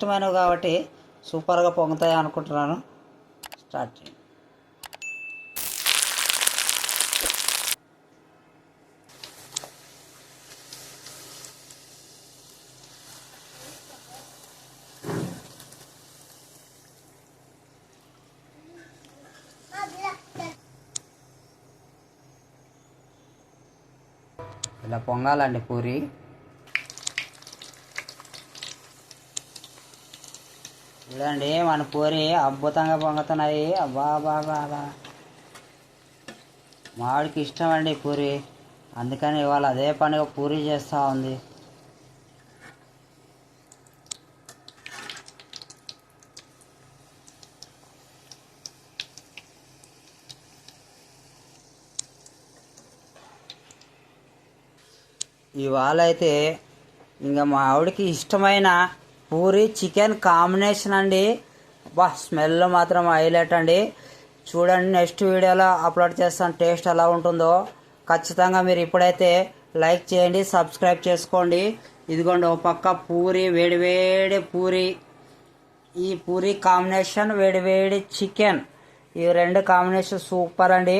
ఇష్టమైనవి కాబట్టి సూపర్గా పొంగుతాయి అనుకుంటున్నాను. స్టార్ట్ చేయండి. ఇలా పొంగాలండి పూరి. చూడండి మన పూరి అద్భుతంగా పొంగుతున్నాయి. అబ్బా బాబా బా ఇష్టం అండి పూరి. అందుకని ఇవాళ అదే పనిగా పూరి చేస్తూ ఉంది. ఇవాళ అయితే ఇంకా మా ఆవిడకి ఇష్టమైన పూరి చికెన్ కాంబినేషన్ అండి. బా స్మెల్ మాత్రం హైలైట్ అండి. చూడండి నెక్స్ట్ వీడియోలో అప్లోడ్ చేస్తాను. టేస్ట్ ఎలా ఉంటుందో ఖచ్చితంగా మీరు ఇప్పుడైతే లైక్ చేయండి సబ్స్క్రైబ్ చేసుకోండి. ఇదిగోండి ఒక పక్క పూరి వేడివేడి పూరి. ఈ పూరి కాంబినేషన్ వేడివేడి చికెన్. ఈ రెండు కాంబినేషన్ సూపర్ అండి.